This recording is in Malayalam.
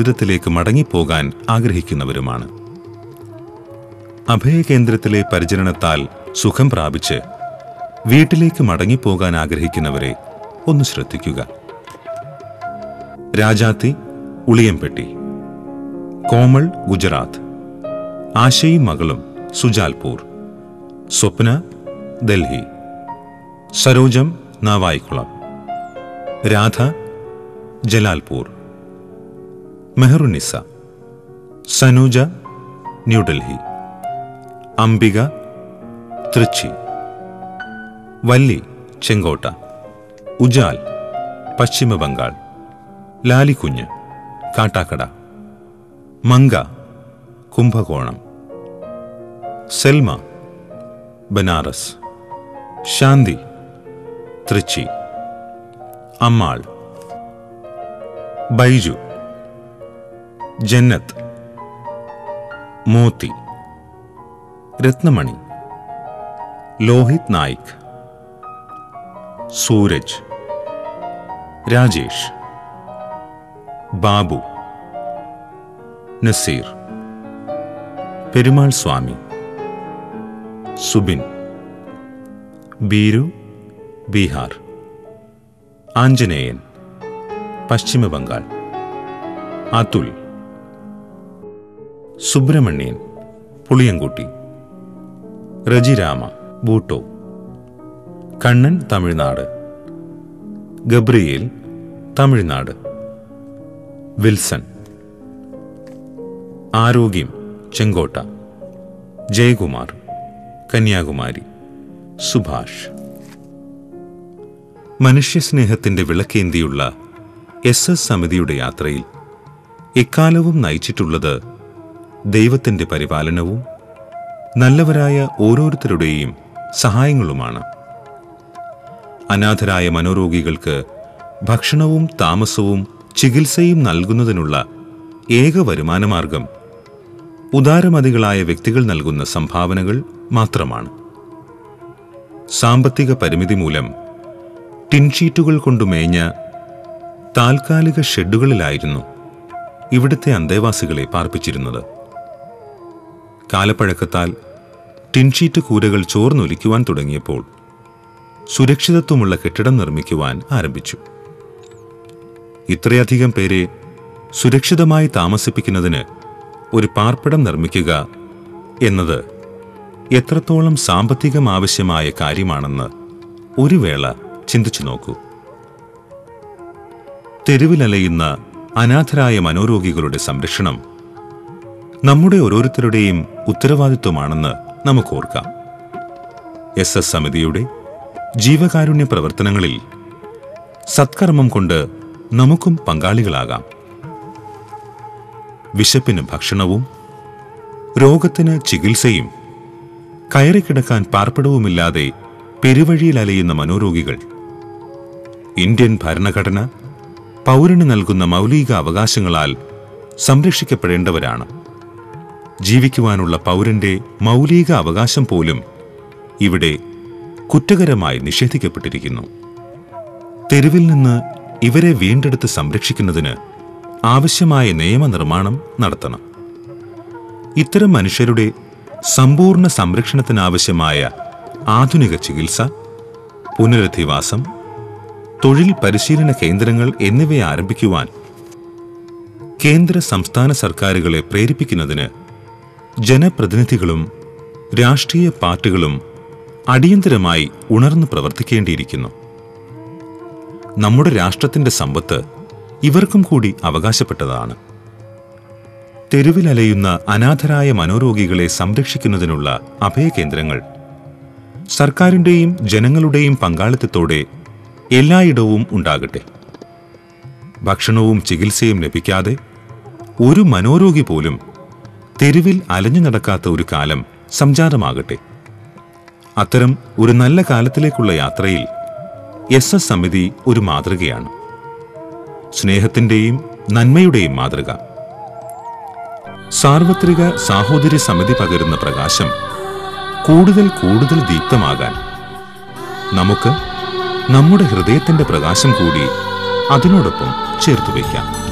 ജീവിതത്തിലേക്ക് മടങ്ങിപ്പോകാൻ ആഗ്രഹിക്കുന്നവരുമാണ്. അഭയകേന്ദ്രത്തിലെ പരിചരണത്താൽ സുഖം പ്രാപിച്ച് വീട്ടിലേക്ക് മടങ്ങിപ്പോകാൻ ആഗ്രഹിക്കുന്നവരെ ഒന്ന് ശ്രദ്ധിക്കുക. രാജാത്തി ഉളിയംപെട്ടി കോമൾ ഗുജറാത്ത് ആശയും മകളും സുജാൽപൂർ സ്വപ്ന ഡൽഹി സരോജം നാവായിക്കുളം രാധ ജലാൽപൂർ. മെഹറുനിസ സനൂജ ന്യൂഡൽഹി അംബിക തൃച്ചി വല്ലി ചെങ്കോട്ട ഉജാൽ പശ്ചിമ ബംഗാൾ ലാലിക്കുഞ്ഞ് കാട്ടാക്കട മങ്ക കുംഭകോണം സെൽമ ബനാറസ് ശാന്തി തൃച്ചി അമ്മാൾ ബൈജു ജന്നത്ത്. മോത്തി. രത്നമണി. ലോഹിത് നായിക്. സൂരജ്. രാജേഷ്. ബാബു. നസീർ. പെരുമാൾ സ്വാമി. സുബിൻ. ബീരു ബീഹാർ. ആഞ്ജനേയൻ. പശ്ചിമ ബംഗാൾ അതുൽ. സുബ്രഹ്മണ്യൻ പുളിയൻകുട്ടി രജിരാമ ബൂട്ടോ കണ്ണൻ തമിഴ്നാട് ഗബ്രിയേൽ തമിഴ്നാട് വിൽസൺ ആരോഗ്യം ചെങ്കോട്ട ജയകുമാർ കന്യാകുമാരി സുഭാഷ്. മനുഷ്യസ്നേഹത്തിന്റെ വിളക്കേന്തിയുള്ള എസ് എസ് സമിതിയുടെ യാത്രയിൽ എക്കാലവും നയിച്ചിട്ടുള്ളത് ദൈവത്തിന്റെ പരിപാലനവും നല്ലവരായ ഓരോരുത്തരുടെയും സഹായങ്ങളുമാണ്. അനാഥരായ മനോരോഗികൾക്ക് ഭക്ഷണവും താമസവും ചികിത്സയും നൽകുന്നതിനുള്ള ഏക വരുമാനമാർഗം ഉദാരമതികളായ വ്യക്തികൾ നൽകുന്ന സംഭാവനകൾ മാത്രമാണ്. സാമ്പത്തിക പരിമിതി മൂലം ടിൻഷീറ്റുകൾ കൊണ്ട് മേഞ്ഞ താൽക്കാലിക ഷെഡുകളിലായിരുന്നു ഇവിടുത്തെ അന്തേവാസികളെ പാർപ്പിച്ചിരുന്നത്. കാലപ്പഴക്കത്താൽ ടിൻഷീറ്റ് കൂരകൾ ചോർന്നൊലിക്കുവാൻ തുടങ്ങിയപ്പോൾ സുരക്ഷിതത്വമുള്ള കെട്ടിടം നിർമ്മിക്കുവാൻ ആരംഭിച്ചു. ഇത്രയധികം പേരെ സുരക്ഷിതമായി താമസിപ്പിക്കുന്നതിന് ഒരു പാർപ്പിടം നിർമ്മിക്കുക എന്നത് എത്രത്തോളം സാമ്പത്തികം ആവശ്യമായ കാര്യമാണെന്ന് ഒരു വേള ചിന്തിച്ചു നോക്കൂ. തെരുവിലലയുന്ന അനാഥരായ മനോരോഗികളുടെ സംരക്ഷണം നമ്മുടെ ഓരോരുത്തരുടെയും ഉത്തരവാദിത്വമാണെന്ന് നമുക്ക് ഓർക്കാം എസ് എസ് സമിതിയുടെ ജീവകാരുണ്യ പ്രവർത്തനങ്ങളിൽ സത്കർമ്മം കൊണ്ട് നമുക്കും പങ്കാളികളാകാം. വിശപ്പിന് ഭക്ഷണവും രോഗത്തിന് ചികിത്സയും കയറിക്കിടക്കാൻ പാർപ്പിടവുമില്ലാതെ പെരുവഴിയിൽ അലയുന്ന മനോരോഗികൾ ഇന്ത്യൻ ഭരണഘടന പൗരന് നൽകുന്ന മൗലിക അവകാശങ്ങളാൽ സംരക്ഷിക്കപ്പെടേണ്ടവരാണ്. ജീവിക്കുവാനുള്ള പൗരന്റെ മൗലിക അവകാശം പോലും ഇവിടെ കുറ്റകരമായി നിഷേധിക്കപ്പെട്ടിരിക്കുന്നു. തെരുവിൽ നിന്ന് ഇവരെ വീണ്ടെടുത്ത് സംരക്ഷിക്കുന്നതിന് ആവശ്യമായ നിയമനിർമ്മാണം നടത്തണം. ഇത്തരം മനുഷ്യരുടെ സമ്പൂർണ സംരക്ഷണത്തിനാവശ്യമായ ആധുനിക ചികിത്സ പുനരധിവാസം തൊഴിൽ പരിശീലന കേന്ദ്രങ്ങൾ എന്നിവയെ ആരംഭിക്കുവാൻ കേന്ദ്ര സംസ്ഥാന സർക്കാരുകളെ പ്രേരിപ്പിക്കുന്നതിന് ജനപ്രതിനിധികളും രാഷ്ട്രീയ പാർട്ടികളും അടിയന്തരമായി ഉണർന്നു പ്രവർത്തിക്കേണ്ടിയിരിക്കുന്നു. നമ്മുടെ രാഷ്ട്രത്തിന്റെ സമ്പത്ത് ഇവർക്കും കൂടി അവകാശപ്പെട്ടതാണ്. തെരുവിലലയുന്ന അനാഥരായ മനോരോഗികളെ സംരക്ഷിക്കുന്നതിനുള്ള അഭയകേന്ദ്രങ്ങൾ സർക്കാരിന്റെയും ജനങ്ങളുടെയും പങ്കാളിത്തത്തോടെ എല്ലായിടവും ഉണ്ടാകട്ടെ. ഭക്ഷണവും ചികിത്സയും ലഭിക്കാതെ ഒരു മനോരോഗി പോലും തെരുവിൽ അലഞ്ഞു നടക്കാത്ത ഒരു കാലം സംജാതമാകട്ടെ. അത്തരം ഒരു നല്ല കാലത്തിലേക്കുള്ള യാത്രയിൽ എസ് എസ് സമിതി ഒരു മാതൃകയാണ്. സ്നേഹത്തിന്റെയും നന്മയുടെയും മാതൃക. സാർവത്രിക സാഹോദര്യ സമിതി പകരുന്ന പ്രകാശം കൂടുതൽ കൂടുതൽ ദീപ്തമാകാൻ നമുക്ക് നമ്മുടെ ഹൃദയത്തിന്റെ പ്രകാശം കൂടി അതിനോടൊപ്പം ചേർത്ത് വയ്ക്കാം.